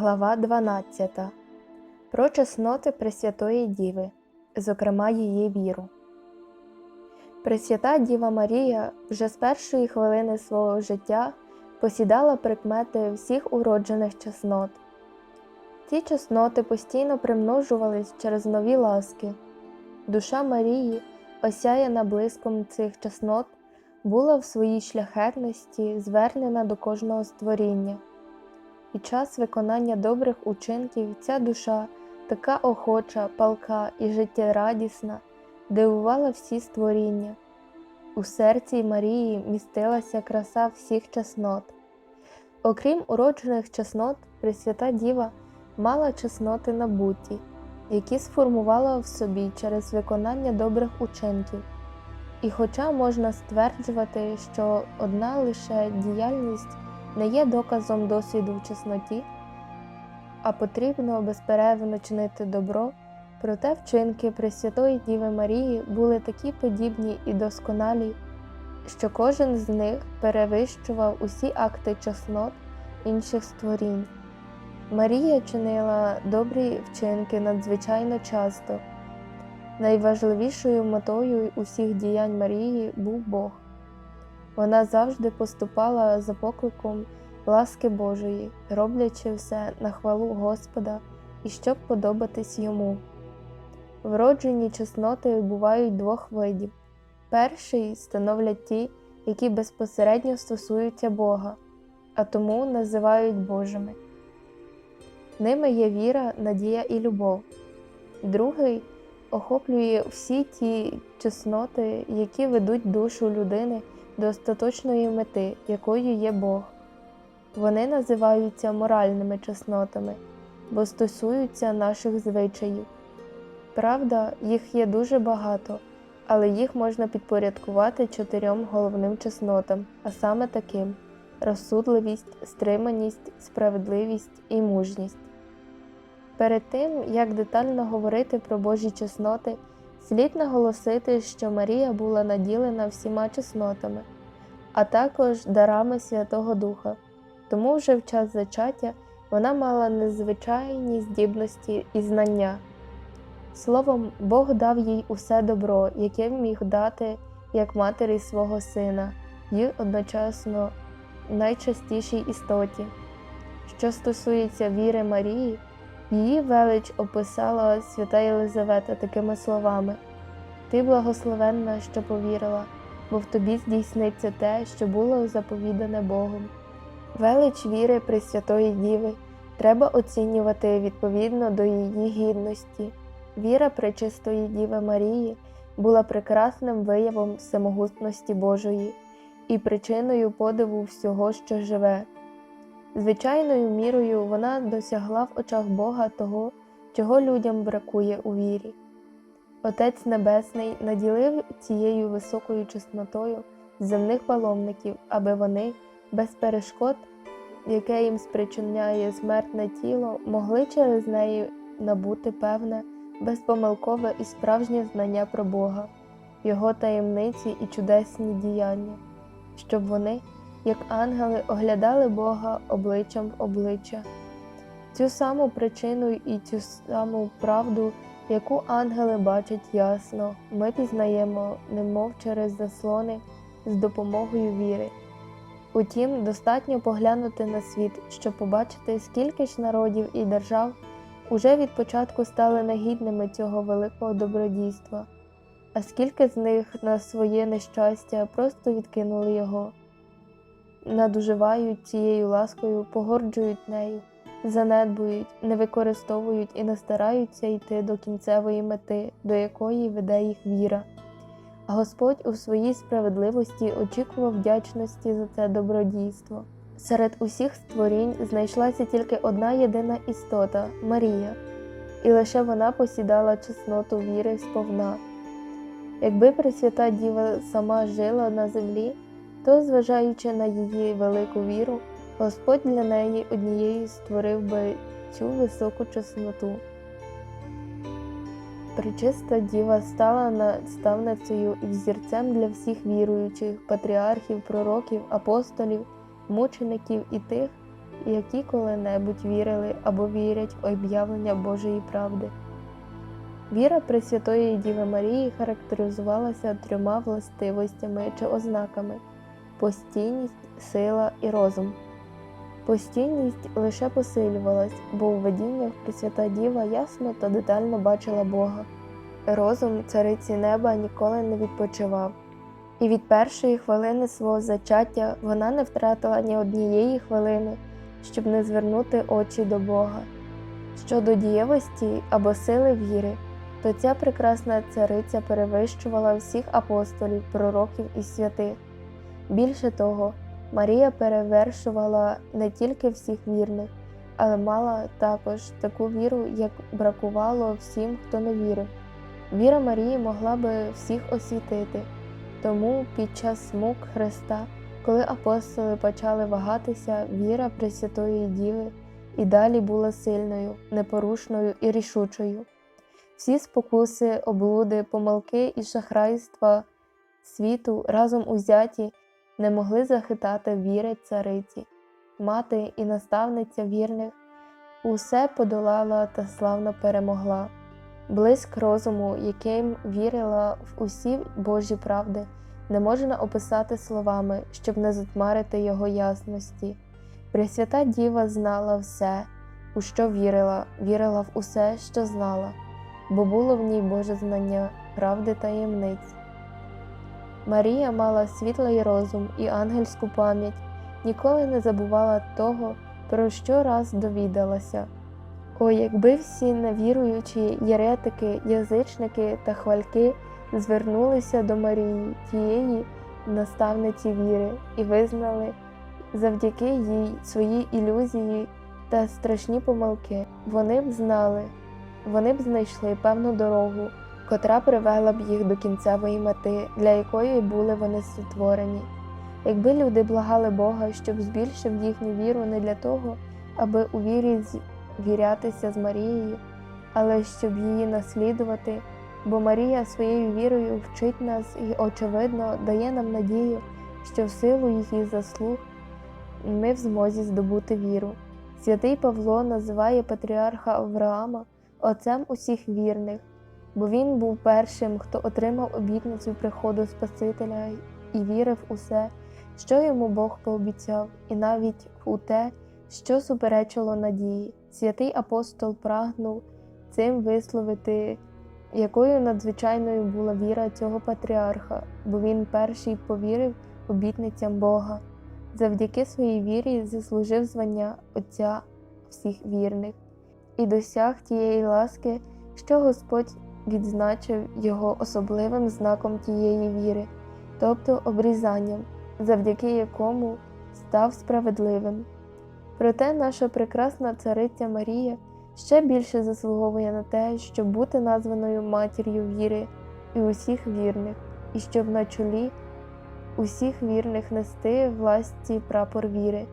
Глава 12. Про чесноти Пресвятої Діви, зокрема її віру. Пресвята Діва Марія вже з першої хвилини свого життя посідала прикмети всіх уроджених чеснот. Ці чесноти постійно примножувались через нові ласки. Душа Марії, осяяна блиском цих чеснот, була в своїй шляхетності звернена до кожного створіння. Під час виконання добрих учинків ця душа, така охоча, палка і життєрадісна, дивувала всі створіння. У серці Марії містилася краса всіх чеснот. Окрім уроджених чеснот, Пресвята Діва мала чесноти набуті, які сформувала в собі через виконання добрих учинків. І хоча можна стверджувати, що одна лише діяльність не є доказом досвіду в чесноті, а потрібно безперервно чинити добро, проте вчинки Пресвятої Діви Марії були такі подібні і досконалі, що кожен з них перевищував усі акти чеснот інших створінь. Марія чинила добрі вчинки надзвичайно часто. Найважливішою метою усіх діянь Марії був Бог. Вона завжди поступала за покликом ласки Божої, роблячи все на хвалу Господа і щоб подобатись йому. Вроджені чесноти бувають двох видів. Перший становлять ті, які безпосередньо стосуються Бога, а тому називають Божими. Ними є віра, надія і любов. Другий охоплює всі ті чесноти, які ведуть душу людини до остаточної мети, якою є Бог. Вони називаються моральними чеснотами, бо стосуються наших звичаїв. Правда, їх є дуже багато, але їх можна підпорядкувати чотирьом головним чеснотам, а саме таким розсудливість, стриманість, справедливість і мужність. Перед тим, як детально говорити про Божі чесноти, слід наголосити, що Марія була наділена всіма чеснотами, а також дарами Святого Духа, тому вже в час зачаття вона мала незвичайні здібності і знання. Словом, Бог дав їй усе добро, яке міг дати як матері свого сина, й одночасно найчастішій істоті. Що стосується віри Марії, Її велич описала свята Єлизавета такими словами: Ти благословенна, що повірила, бо в тобі здійсниться те, що було заповідане Богом. Велич віри Пресвятої Діви треба оцінювати відповідно до її гідності. Віра Пречистої Діви Марії була прекрасним виявом всемогутності Божої і причиною подиву всього, що живе. Звичайною мірою вона досягла в очах Бога того, чого людям бракує у вірі. Отець Небесний наділив цією високою чеснотою земних паломників, аби вони без перешкод, яке їм спричиняє смертне тіло, могли через неї набути певне, безпомилкове і справжнє знання про Бога, Його таємниці і чудесні діяння, щоб вони як ангели оглядали Бога обличчям в обличчя. Цю саму причину і цю саму правду, яку ангели бачать ясно, ми пізнаємо, немов через заслони з допомогою віри. Утім, достатньо поглянути на світ, щоб побачити, скільки ж народів і держав уже від початку стали негідними цього великого добродійства, а скільки з них на своє нещастя просто відкинули його надуживають цією ласкою, погорджують нею, занедбують, не використовують і не стараються йти до кінцевої мети, до якої веде їх віра. А Господь у своїй справедливості очікував вдячності за це добродійство. Серед усіх створінь знайшлася тільки одна єдина істота Марія, і лише вона посідала чесноту віри сповна. Якби Пресвята Діва сама жила на землі, то, зважаючи на її велику віру, Господь для неї однією створив би цю високу чесноту. Пречиста діва стала наставницею і взірцем для всіх віруючих, патріархів, пророків, апостолів, мучеників і тих, які коли-небудь вірили або вірять в об'явлення Божої правди. Віра Пресвятої Діви Марії характеризувалася трьома властивостями чи ознаками постійність, сила і розум. Постійність лише посилювалась, бо у видіннях Пресвята Діва ясно та детально бачила Бога. Розум цариці неба ніколи не відпочивав, і від першої хвилини свого зачаття вона не втратила ні однієї хвилини, щоб не звернути очі до Бога. Щодо дієвості або сили віри, то ця прекрасна цариця перевищувала всіх апостолів, пророків і святих. Більше того, Марія перевершувала не тільки всіх вірних, але мала також таку віру, як бракувало всім, хто не вірив. Віра Марії могла би всіх освітити, тому під час мук Христа, коли апостоли почали вагатися, віра Пресвятої Діви і далі була сильною, непорушною і рішучою. Всі спокуси, облуди, помилки і шахрайства світу разом узяті не могли захитати віри цариці, мати і наставниця вірних, усе подолала та славно перемогла. Блиск розуму, яким вірила в усі Божі правди, не можна описати словами, щоб не затмарити його ясності. Пресвята Діва знала все, у що вірила, вірила в усе, що знала, бо було в ній Боже знання, правди таємниць. Марія мала світлий розум і ангельську пам'ять, ніколи не забувала того, про що раз довідалася. О, якби всі невіруючі єретики, язичники та хвальки звернулися до Марії, тієї наставниці віри, і визнали завдяки їй свої ілюзії та страшні помилки, вони б знали, вони б знайшли певну дорогу, котра привела б їх до кінцевої мети, для якої були вони створені. Якби люди благали Бога, щоб збільшив їхню віру не для того, аби у вірі звірятися з Марією, але щоб її наслідувати, бо Марія своєю вірою вчить нас і, очевидно, дає нам надію, що в силу її заслуг ми в змозі здобути віру. Святий Павло називає патріарха Авраама отцем усіх вірних, бо він був першим, хто отримав обітницю приходу Спасителя і вірив у все, що йому Бог пообіцяв, і навіть у те, що суперечило надії. Святий апостол прагнув цим висловити, якою надзвичайною була віра цього патріарха, бо він перший повірив обітницям Бога. Завдяки своїй вірі заслужив звання Отця всіх вірних і досяг тієї ласки, що Господь відзначив його особливим знаком тієї віри, тобто обрізанням, завдяки якому став справедливим. Проте наша прекрасна цариця Марія ще більше заслуговує на те, щоб бути названою матір'ю віри і усіх вірних, і щоб на чолі усіх вірних нести власті прапор віри.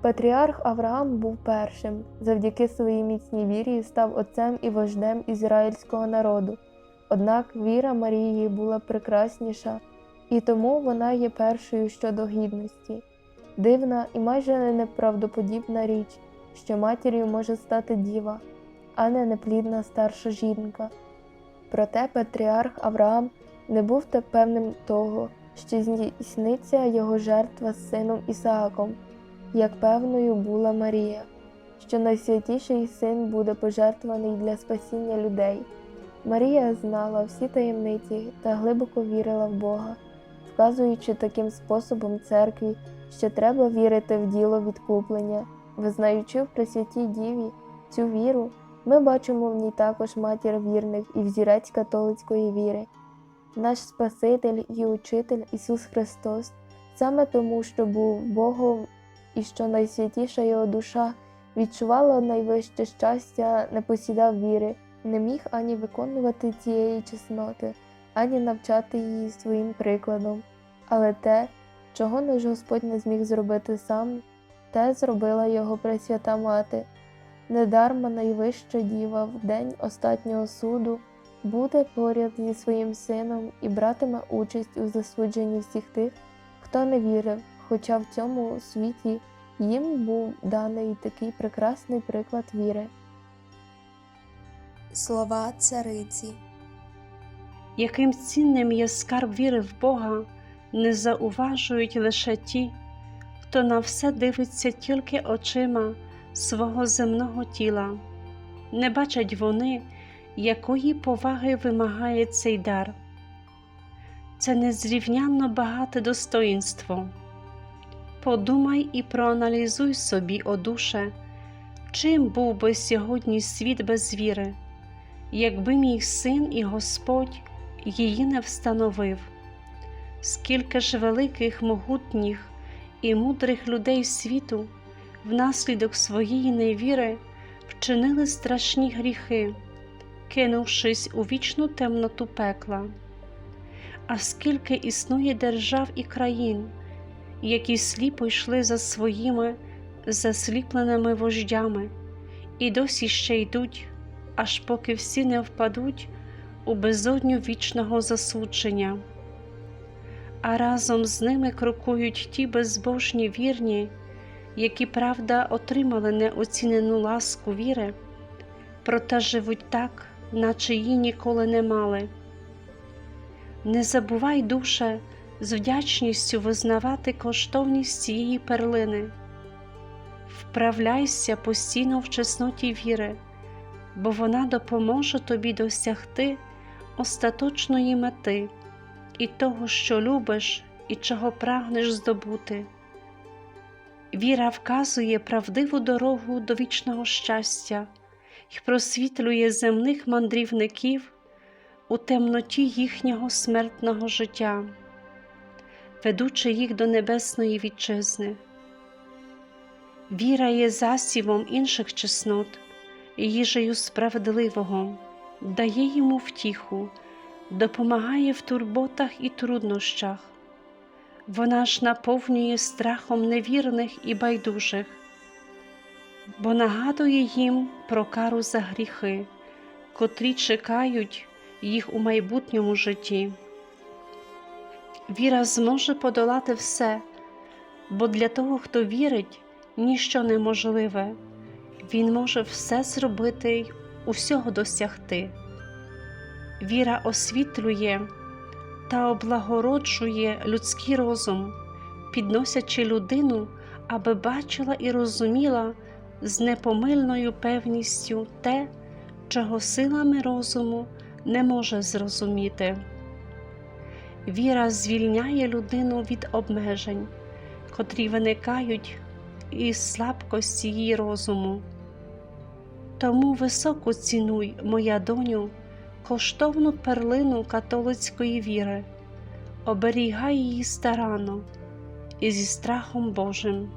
Патріарх Авраам був першим, завдяки своїй міцній вірі став отцем і вождем ізраїльського народу. Однак віра Марії була прекрасніша, і тому вона є першою щодо гідності. Дивна і майже неправдоподібна річ, що матір'ю може стати діва, а не неплідна старша жінка. Проте патріарх Авраам не був певним того, що здійсниться його жертва з сином Ісааком, як певною була Марія, що найсвятіший син буде пожертваний для спасіння людей. Марія знала всі таємниці та глибоко вірила в Бога, вказуючи таким способом церкві, що треба вірити в діло відкуплення, визнаючи в Пресвятій Діві цю віру, ми бачимо в ній також матір вірних і взірець католицької віри. Наш Спаситель і Учитель Ісус Христос, саме тому, що був Богом і що найсвятіша Його душа відчувала найвище щастя, не посідав віри, не міг ані виконувати цієї чесноти, ані навчати її своїм прикладом, але те, чого наш Господь не зміг зробити сам, те зробила Його Пресвята Мати. Недарма найвища діва в день остатнього суду буде поряд зі своїм сином і братиме участь у засудженні всіх тих, хто не вірив, хоча в цьому світі Їм був даний такий прекрасний приклад віри. Слова цариці. Яким цінним є скарб віри в Бога, не зауважують лише ті, хто на все дивиться тільки очима свого земного тіла, не бачать вони, якої поваги вимагає цей дар. Це незрівнянно багате достоїнство. Подумай і проаналізуй собі, о душе, чим був би сьогодні світ без віри, якби мій син і Господь її не встановив. Скільки ж великих, могутніх і мудрих людей світу внаслідок своєї невіри вчинили страшні гріхи, кинувшись у вічну темноту пекла. А скільки існує держав і країн, які сліпо йшли за своїми засліпленими вождями, і досі ще йдуть, аж поки всі не впадуть у безодню вічного засудження, а разом з ними крокують ті безбожні вірні, які, правда, отримали неоцінену ласку віри, проте живуть так, наче її ніколи не мали. Не забувай, душе, з вдячністю визнавати коштовність цієї перлини, вправляйся постійно в чесноті віри, бо вона допоможе тобі досягти остаточної мети і того, що любиш і чого прагнеш здобути. Віра вказує правдиву дорогу до вічного щастя і просвітлює земних мандрівників у темноті їхнього смертного життя, ведучи їх до небесної вітчизни. Віра є засівом інших чеснот і їжею справедливого, дає йому втіху, допомагає в турботах і труднощах. Вона ж наповнює страхом невірних і байдужих, бо нагадує їм про кару за гріхи, котрі чекають їх у майбутньому житті. Віра зможе подолати все, бо для того, хто вірить, ніщо неможливе, він може все зробити й усього досягти. Віра освітлює та облагороджує людський розум, підносячи людину, аби бачила і розуміла з непомильною певністю те, чого силами розуму не може зрозуміти. Віра звільняє людину від обмежень, котрі виникають із слабкості її розуму. Тому високо цінуй, моя доню, коштовну перлину католицької віри, оберігай її старанно і зі страхом Божим.